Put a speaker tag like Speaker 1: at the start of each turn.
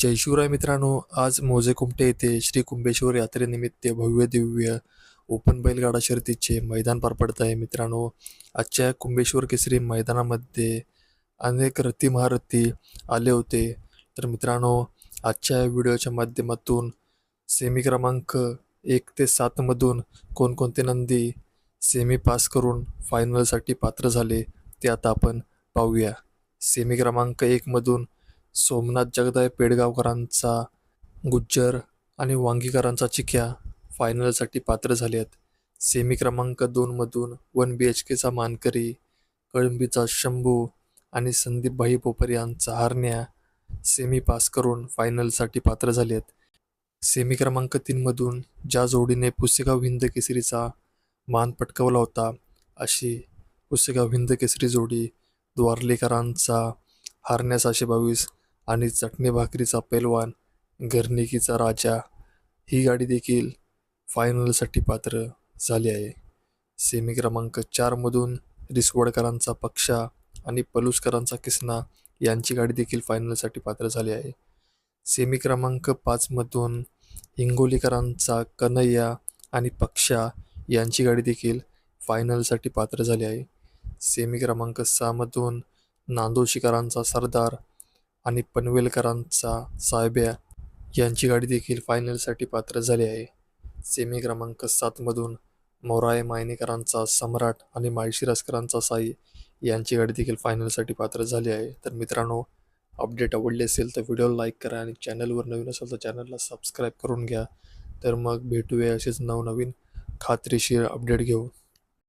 Speaker 1: जय शिवराय मित्रांनो आज मोजे कुमटे येथे श्री कुंभेश्वर यात्रेनिमित्त भव्य दिव्य ओपन बैलगाडा शर्यतीचे मैदान पार पडत आहे. मित्रांनो आजच्या कुंभेश्वर केसरी मैदानामध्ये अनेक रथी महारथी आले होते. तर मित्रांनो आजच्या व्हिडिओच्या माध्यमातून सेमी क्रमांक एक ते सातमधून कोणकोणते नंदी सेमी पास करून फायनलसाठी पात्र झाले ते आता आपण पाहूया. सेमी क्रमांक एकमधून सोमनाथ जगदाय पेडगावकरांचा गुज्जर आणि वांगीकरांचा चिख्या फायनलसाठी पात्र झाले आहेत. सेमी क्रमांक दोनमधून वन बी एच केचा मानकरी कळंबीचा शंभू आणि संदीप भाई पोपर यांचा हारण्या सेमी पास करून फायनलसाठी पात्र झाले आहेत. सेमी क्रमांक तीनमधून ज्या जोडीने पुसेगाव हिंद केसरीचा मान पटकावला होता अशी पुसेगाव हिंद केसरी जोडी द्वारलेकरांचा हारण्या सहाशे बावीस आणि चटणी भाकरीचा पैलवान घरनिकीचा राजा ही गाडी देखील फायनलसाठी पात्र झाली आहे. सेमी क्रमांक चारमधून रिसवडकरांचा पक्षा आणि पलुसकरांचा किसना यांची गाडी देखील फायनलसाठी पात्र झाली आहे. सेमी क्रमांक पाचमधून हिंगोलीकरांचा कन्हैया आणि पक्षा यांची गाडी देखील फायनलसाठी पात्र झाली आहे. सेमी क्रमांक सहामधून नांदोशीकरांचा सरदार आणि पनवेलकरांचा साहेब्या यांची गाडी देखील फायनलसाठी पात्र झाली आहे. सेमी क्रमांक सातमधून मोराय मायनेकरांचा सम्राट आणि माळशी रसकरांचा साई यांची गाडी देखील फायनलसाठी पात्र झाली आहे. तर मित्रांनो अपडेट आवडले असेल तर व्हिडिओला लाईक करा आणि चॅनलवर नवीन असेल तर चॅनलला सबस्क्राईब करून घ्या. तर मग भेटूया असेच नवनवीन खात्रीशीर अपडेट घेऊन.